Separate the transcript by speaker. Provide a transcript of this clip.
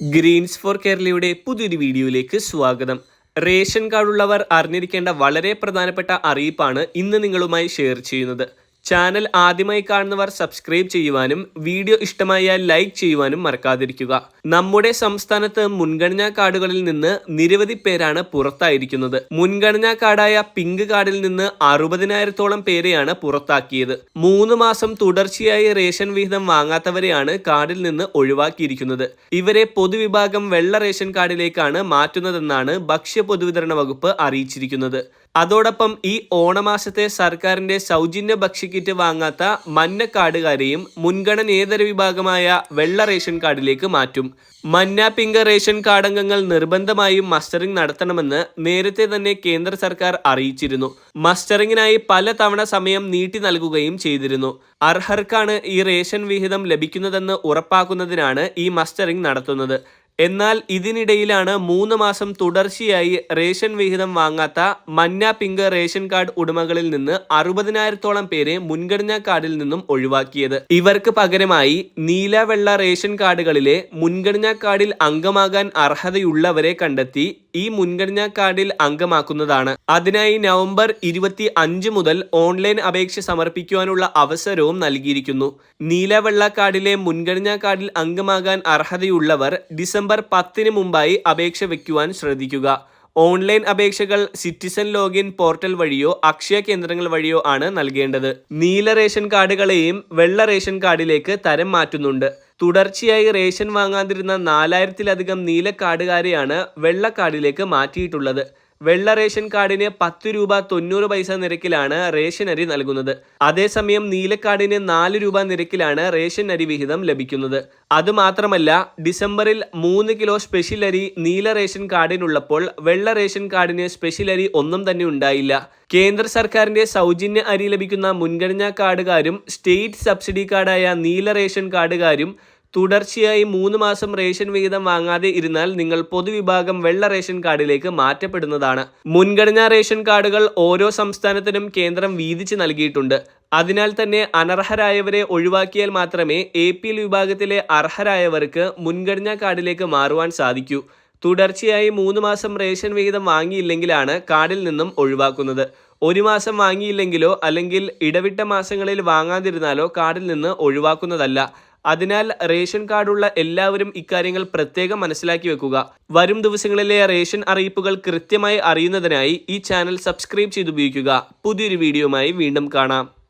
Speaker 1: Green's four കേരളയുടെ പുതിയൊരു വീഡിയോയിലേക്ക് സ്വാഗതം. റേഷൻ കാർഡുള്ളവർ അറിഞ്ഞിരിക്കേണ്ട വളരെ പ്രധാനപ്പെട്ട അറിയിപ്പാണ് ഇന്ന് നിങ്ങളുമായി ഷെയർ ചെയ്യുന്നത്. ചാനൽ ആദ്യമായി കാണുന്നവർ സബ്സ്ക്രൈബ് ചെയ്യുവാനും വീഡിയോ ഇഷ്ടമായാൽ ലൈക്ക് ചെയ്യുവാനും മറക്കാതിരിക്കുക. നമ്മുടെ സംസ്ഥാനത്ത് മുൻഗണനാ കാർഡുകളിൽ നിന്ന് നിരവധി പേരാണ് പുറത്തായിരിക്കുന്നത്. മുൻഗണനാ കാർഡായ പിങ്ക് കാർഡിൽ നിന്ന് അറുപതിനായിരത്തോളം പേരെയാണ് പുറത്താക്കിയത്. മൂന്ന് മാസം തുടർച്ചയായി റേഷൻ വിഹിതം വാങ്ങാത്തവരെയാണ് കാർഡിൽ നിന്ന് ഒഴിവാക്കിയിരിക്കുന്നത്. ഇവരെ പൊതുവിഭാഗം വെള്ള റേഷൻ കാർഡിലേക്കാണ് മാറ്റുന്നതെന്നാണ് ഭക്ഷ്യ പൊതുവിതരണ വകുപ്പ് അറിയിച്ചിരിക്കുന്നത്. അതോടൊപ്പം ഈ ഓണമാസത്തെ സർക്കാരിന്റെ സൗജന്യ ഭക്ഷ്യക്കിറ്റ് വാങ്ങാത്ത മഞ്ഞ കാർഡുകാരെയും മുൻഗണനേതര വിഭാഗമായ വെള്ള റേഷൻ കാർഡിലേക്ക് മാറ്റും. മഞ്ഞ പിങ്ക് റേഷൻ കാർഡ് അംഗങ്ങൾ നിർബന്ധമായും മസ്റ്ററിംഗ് നടത്തണമെന്ന് നേരത്തെ തന്നെ കേന്ദ്ര സർക്കാർ അറിയിച്ചിരുന്നു. മസ്റ്ററിംഗിനായി പല തവണ സമയം നീട്ടി നൽകുകയും ചെയ്തിരുന്നു. അർഹർക്കാണ് ഈ റേഷൻ വിഹിതം ലഭിക്കുന്നതെന്ന് ഉറപ്പാക്കുന്നതിനാണ് ഈ മസ്റ്ററിംഗ് നടത്തുന്നത്. എന്നാൽ ഇതിനിടയിലാണ് മൂന്ന് മാസം തുടർച്ചയായി റേഷൻ വിഹിതം വാങ്ങാത്ത മഞ്ഞ പിങ്ക് റേഷൻ കാർഡ് ഉടമകളിൽ നിന്ന് അറുപതിനായിരത്തോളം പേരെ മുൻഗണനാ കാർഡിൽ നിന്നും ഒഴിവാക്കിയത്. ഇവർക്ക് പകരമായി നീലവെള്ള റേഷൻ കാർഡുകളിലെ മുൻഗണനാ കാർഡിൽ അംഗമാകാൻ അർഹതയുള്ളവരെ കണ്ടെത്തി ഈ മുൻഗണനാ കാർഡിൽ അംഗമാക്കുന്നതാണ്. അതിനായി നവംബർ ഇരുപത്തി അഞ്ച് മുതൽ ഓൺലൈൻ അപേക്ഷ സമർപ്പിക്കുവാനുള്ള അവസരവും നൽകിയിരിക്കുന്നു. നീലവെള്ള കാർഡിലെ മുൻഗണനാ കാർഡിൽ അംഗമാകാൻ അർഹതയുള്ളവർ ഡിസംബർ പത്തിന് മുമ്പായി അപേക്ഷ വയ്ക്കുവാൻ ശ്രദ്ധിക്കുക. ഓൺലൈൻ അപേക്ഷകൾ സിറ്റിസൺ ലോഗിൻ പോർട്ടൽ വഴിയോ അക്ഷയ കേന്ദ്രങ്ങൾ വഴിയോ ആണ് നൽകേണ്ടത്. നീല റേഷൻ കാർഡുകളെയും വെള്ള റേഷൻ കാർഡിലേക്ക് തരം മാറ്റുന്നുണ്ട്. തുടർച്ചയായി റേഷൻ വാങ്ങാതിരുന്ന നാലായിരത്തിലധികം നീലക്കാടുകാരെയാണ് വെള്ളക്കാടിലേക്ക് മാറ്റിയിട്ടുള്ളത്. വെള്ള റേഷൻ കാർഡിന് പത്ത് രൂപ തൊണ്ണൂറ് പൈസ നിരക്കിലാണ് റേഷൻ അരി നൽകുന്നത്. അതേസമയം നീലക്കാർഡിന് നാല് രൂപ നിരക്കിലാണ് റേഷൻ അരി വിഹിതം ലഭിക്കുന്നത്. അതുമാത്രമല്ല ഡിസംബറിൽ മൂന്ന് കിലോ സ്പെഷ്യൽ അരി നീല റേഷൻ കാർഡിനുള്ളപ്പോൾ വെള്ള റേഷൻ കാർഡിന് സ്പെഷ്യൽ അരി ഒന്നും തന്നെ ഉണ്ടായില്ല. കേന്ദ്ര സർക്കാരിന്റെ സൗജന്യ അരി ലഭിക്കുന്ന മുൻഗണനാ കാർഡുകാരും സ്റ്റേറ്റ് സബ്സിഡി കാർഡായ നീല റേഷൻ കാർഡുകാരും തുടർച്ചയായി മൂന്ന് മാസം റേഷൻ വിഹിതം വാങ്ങാതെ ഇരുന്നാൽ നിങ്ങൾ പൊതുവിഭാഗം വെള്ള റേഷൻ കാർഡിലേക്ക് മാറ്റപ്പെടുന്നതാണ്. മുൻഗണനാ റേഷൻ കാർഡുകൾ ഓരോ സംസ്ഥാനത്തിനും കേന്ദ്രം വീതിച്ച് നൽകിയിട്ടുണ്ട്. അതിനാൽ തന്നെ അനർഹരായവരെ ഒഴിവാക്കിയാൽ മാത്രമേ എ പി എൽ വിഭാഗത്തിലെ അർഹരായവർക്ക് മുൻഗണനാ കാർഡിലേക്ക് മാറുവാൻ സാധിക്കൂ. തുടർച്ചയായി മൂന്ന് മാസം റേഷൻ വിഹിതം വാങ്ങിയില്ലെങ്കിലാണ് കാർഡിൽ നിന്നും ഒഴിവാക്കുന്നത്. ഒരു മാസം വാങ്ങിയില്ലെങ്കിലോ അല്ലെങ്കിൽ ഇടവിട്ട മാസങ്ങളിൽ വാങ്ങാതിരുന്നാലോ കാർഡിൽ നിന്ന് ഒഴിവാക്കുന്നതല്ല. അതിനാൽ റേഷൻ കാർഡുള്ള എല്ലാവരും ഇക്കാര്യങ്ങൾ പ്രത്യേകം മനസ്സിലാക്കി വെക്കുക. വരും ദിവസങ്ങളിലെ റേഷൻ അറിയിപ്പുകൾ കൃത്യമായി അറിയുന്നതിനായി ഈ ചാനൽ സബ്സ്ക്രൈബ് ചെയ്തുപയോഗിക്കുക. പുതിയൊരു വീഡിയോയുമായി വീണ്ടും കാണാം.